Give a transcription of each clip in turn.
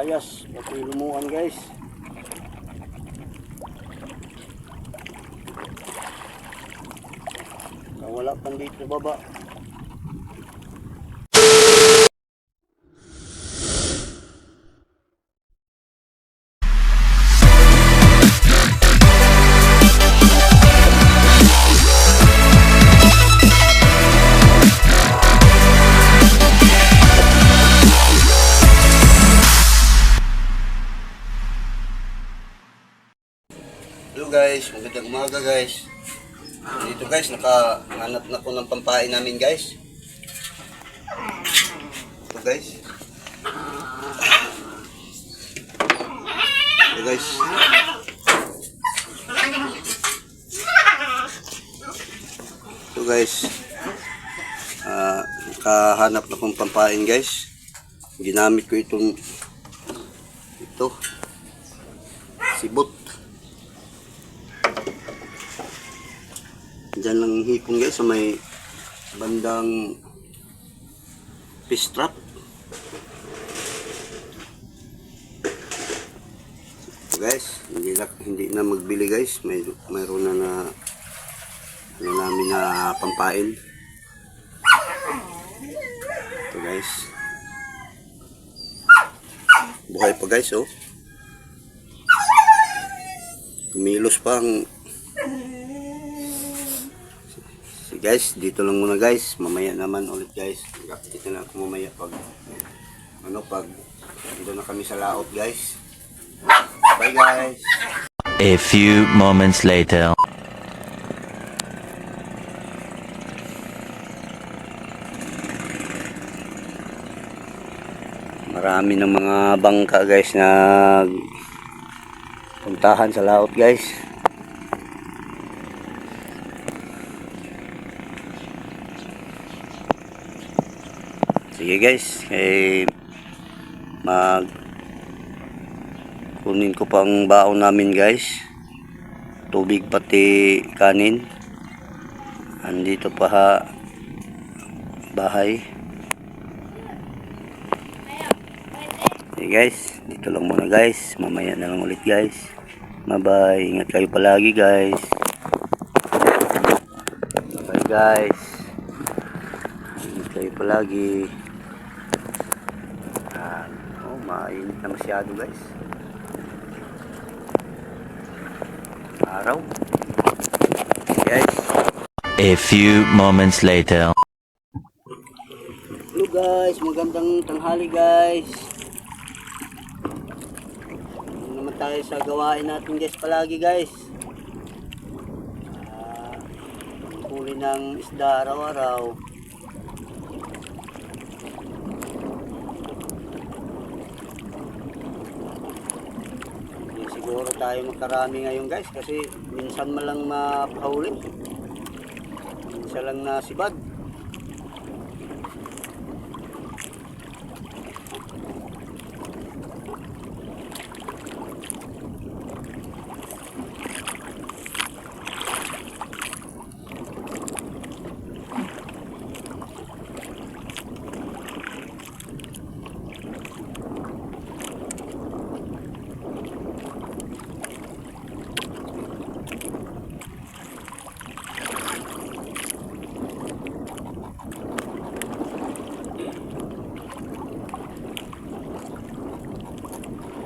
Layas, pati lumuan guys. Wala pang dito baba. Guys, magandang umaga guys. Dito guys, nakahanap na ko ng pampain namin guys. Ito guys. Ito guys. Ito guys. Ah, nakahanap na kong pampain guys. Ginamit ko itong ito. Sibot. Diyan lang hipon guys sa may bandang fish trap. Guys, hindi na, hindi na magbili guys. May mayroon na na ano namin na pampain. Ito guys. Buhay pa guys oh. Kumilos pa ang So guys, dito lang muna guys. Mamaya naman ulit guys. Dito na ako mamaya pag ano pag dito na kami sa laot guys. Bye guys. A few moments later. Marami ng mga bangka guys na puntahan sa laot guys. Sige guys, eh mag kunin ko pang baon namin guys. Tubig pati kanin. Andito pa ha bahay. Okay guys, dito lang muna guys. Mamaya na lang ulit guys. Bye-bye. Ingat kayo palagi guys. Bye guys. Ingat kayo palagi. Na masyado guys. Araw. Guys. A few moments later. Hello guys, magandang tanghali guys. Ano naman tayo sa gawain natin guys palagi guys. Ah, huli ng isda araw-araw. Siguro tayo magkarami ngayon guys kasi minsan man lang mapahuli. Minsan lang na sibad.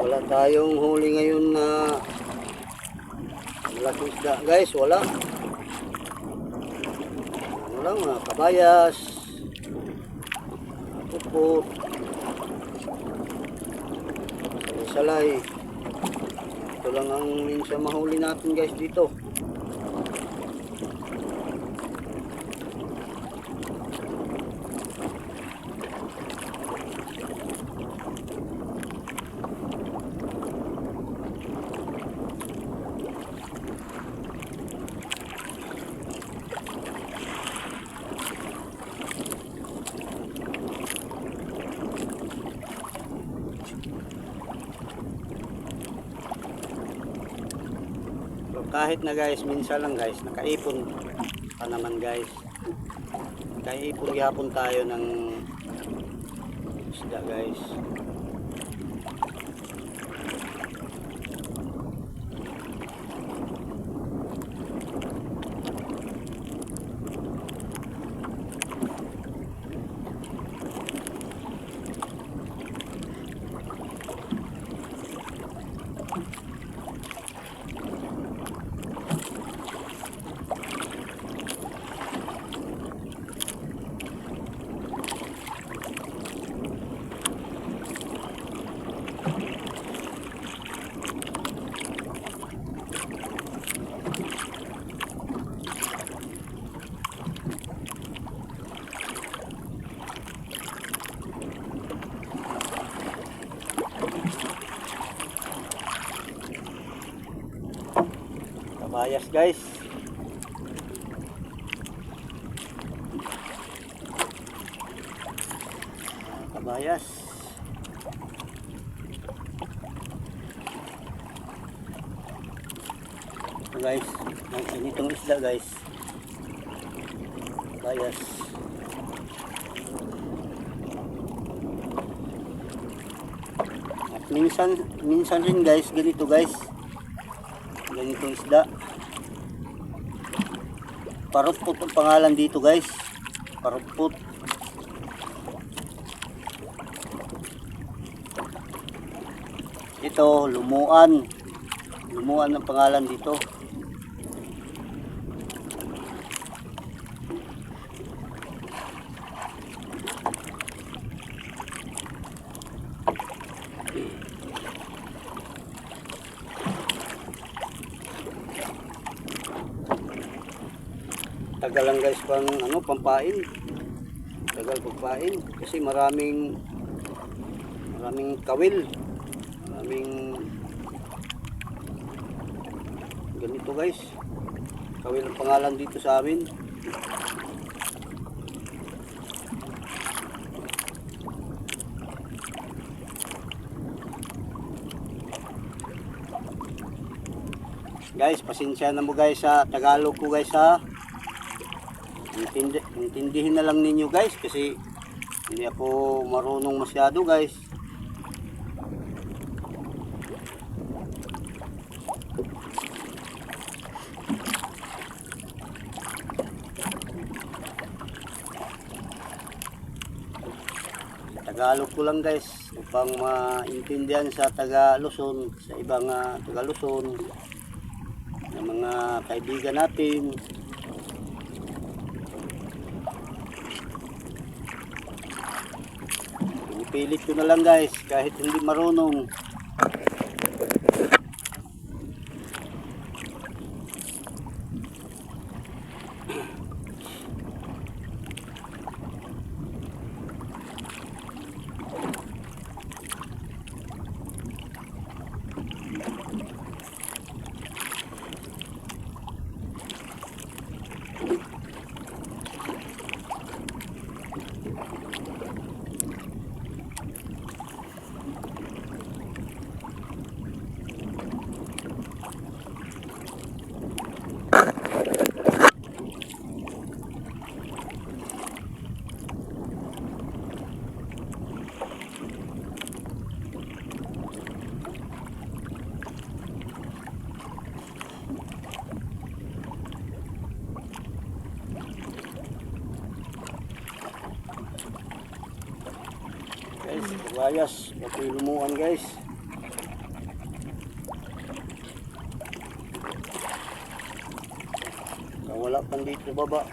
Wala tayong huli ngayon na malaking isda guys, wala. Wala mga kabayas, pupot, salay. Ito lang ang minsan mahuli natin guys dito. So, kahit na guys, minsan lang guys, nakaipon pa naman guys. Nakaipon gihapon tayo ng isda guys. Kabayas guys. Kabayas. Ito guys, ang ganitong isda guys. Kabayas. At minsan, minsan rin guys, ganito guys. Ganitong isda. Parupot ang pangalan dito guys. Parupot. Ito, lumuan. Lumuan ang pangalan dito. Tagal lang guys pang ano, pampain. Tagal pagpain kasi maraming maraming kawil. Maraming ganito guys. Kawil ang pangalan dito sa amin. Guys, pasensya na mo guys sa Tagalog ko guys ha. Intindi, intindihin na lang ninyo guys kasi hindi ako marunong masyado guys. Tagalog ko lang guys upang maintindihan sa taga Luzon, sa ibang uh, taga Luzon, ng mga kaibigan natin. Pinipilit ko na lang guys kahit hindi marunong. Kabayas, pati lumuan guys. Wala pang dito baba.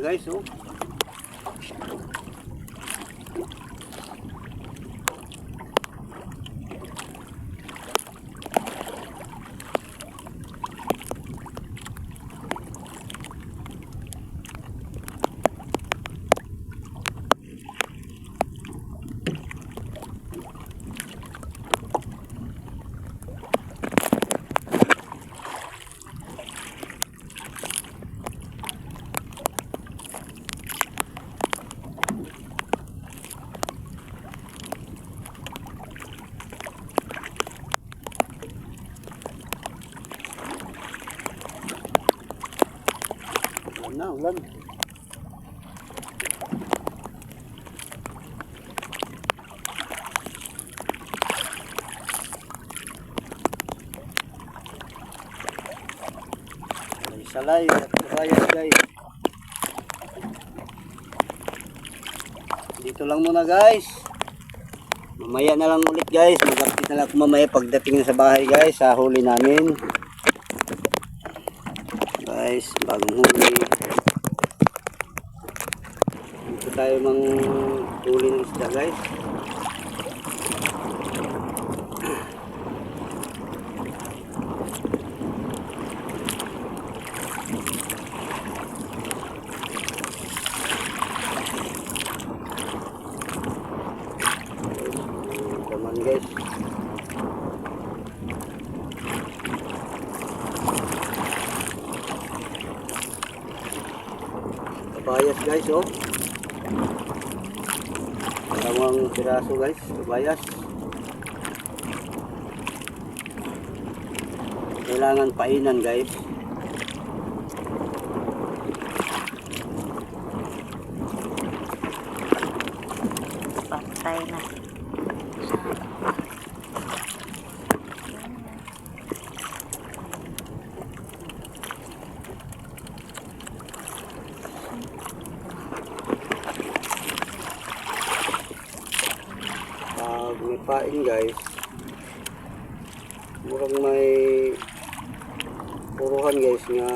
Guys, oh. Salay at kabayas guys. Dito lang muna guys. Mamaya na lang ulit guys. Mag-update na lang ako mamaya pagdating na sa bahay guys. Sa huli namin. Guys, bagong huli. Dito tayo mang huli ng isda guys. Laman guys. Kabayas guys oh. Dalawang piraso guys, kabayas. Kailangan painan guys. Patay na. Pag may pain guys, murang may puruhan guys nga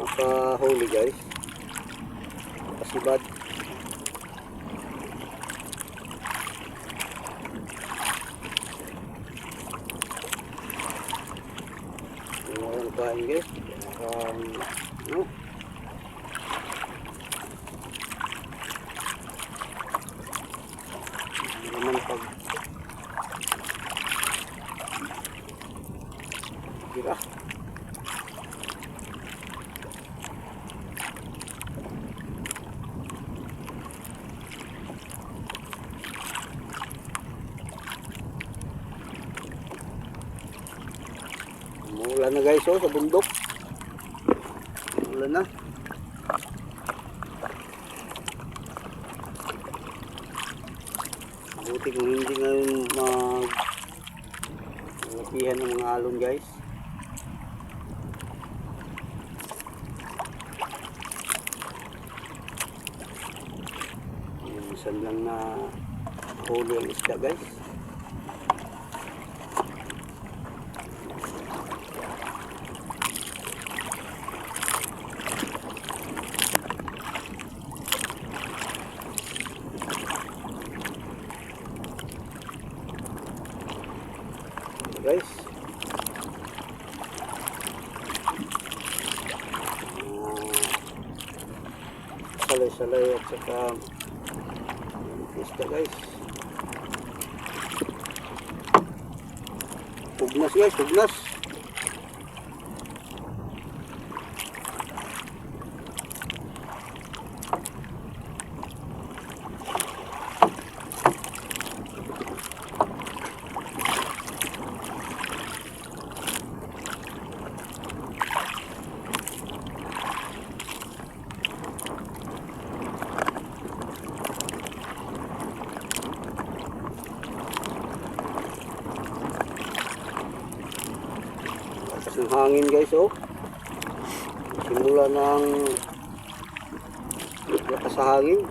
makahuli guys. Kasibad. Murang pain guys. Um, no? Hindi naman pag Tira. Umuulan na guys oh sa bundok. Umuulan na. Buti kung hindi ngayon mag malakihan ng mga alon guys. Minsan lang na huli ang isda guys. guys. Ah, salay-salay at saka isda guys. Pugnas guys, pugnas. Lakas ng hangin guys oh. Simula ng lakas sa hangin.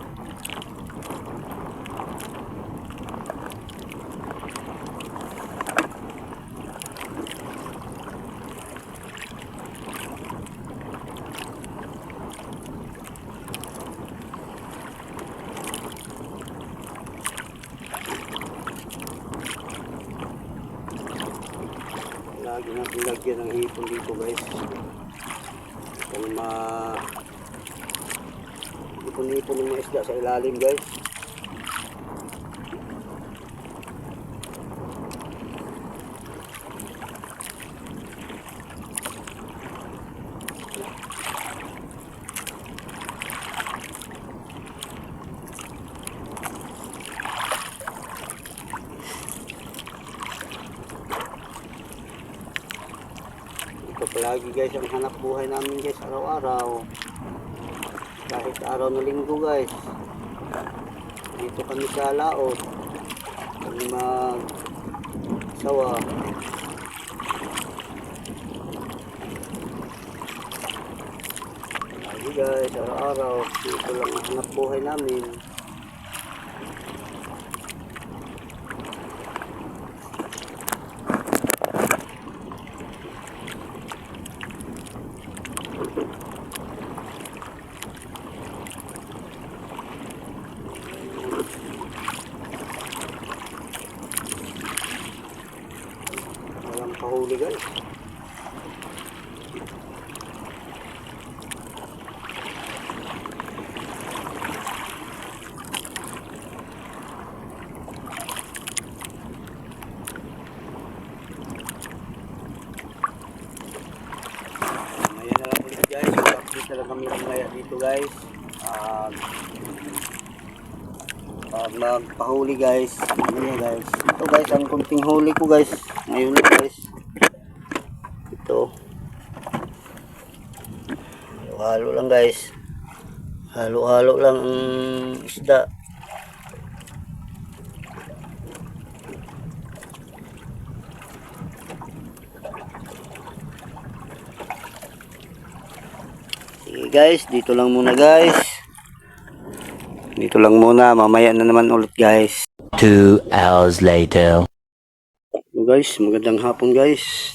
Lagi natin lagyan ng hipon dito guys. Kung ma ipon-ipon ng mga ilalim guys. Ito palagi guys ang hanap buhay namin guys araw-araw. Kahit araw na linggo guys. Dito kami sa laot. Kami mag-sawa. Lagi guys, araw-araw. Dito lang ang buhay namin. Na lang kami mamaya dito guys. Ah, pag magpahuli guys. Mamaya guys. Ito guys, ang kunting huli ko guys. Ngayon guys. Ito. Halo-halo lang guys. Halo-halo lang ang isda. Sige guys, dito lang muna guys. Dito lang muna, mamaya na naman ulit guys. Two hours later. So guys, magandang hapon guys.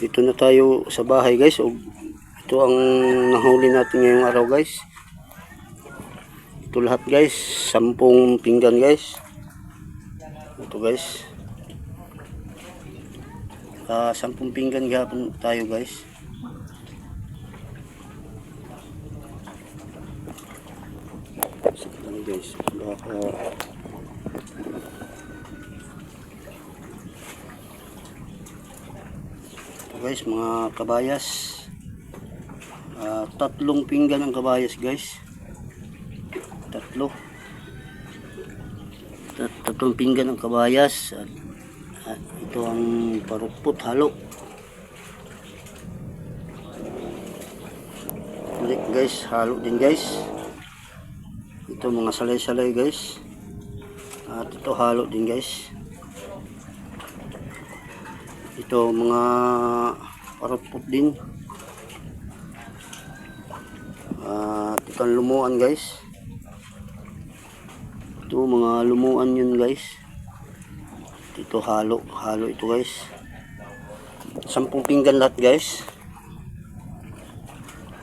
Dito na tayo sa bahay guys. O, ito ang nahuli natin ngayong araw guys. Ito lahat guys, sampung pinggan guys. Ito guys. Ah, sampung pinggan gahapon tayo guys. Ano guys, baka Ito guys, mga kabayas. Ah, tatlong pinggan ang kabayas guys. Tatlo. Tat tatlong pinggan ang kabayas. At, at ito ang parupot halo. Ulit guys, halo din guys. Ito mga salay-salay guys. At ito halo din guys. Ito mga parapot din. At ito lumuan guys. Ito mga lumuan yun guys. Ito halo, halo ito guys. Sampung pinggan lahat guys.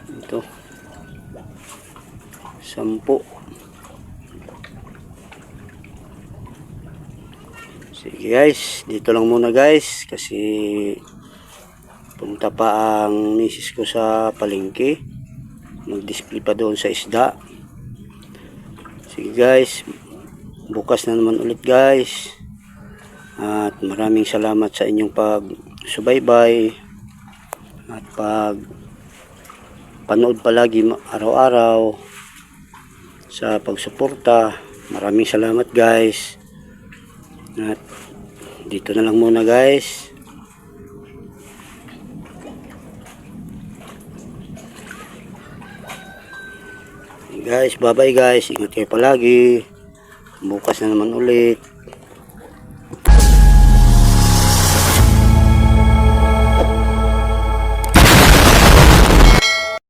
Ito. Sampu. Sige guys, dito lang muna guys kasi punta pa ang misis ko sa palengke. Mag-display pa doon sa isda. Sige guys, bukas na naman ulit guys. At maraming salamat sa inyong pag subaybay at pag panood palagi araw-araw sa pagsuporta. Maraming salamat guys. At dito na lang muna guys. Guys, bye bye guys. Ingat kayo palagi. Bukas na naman ulit.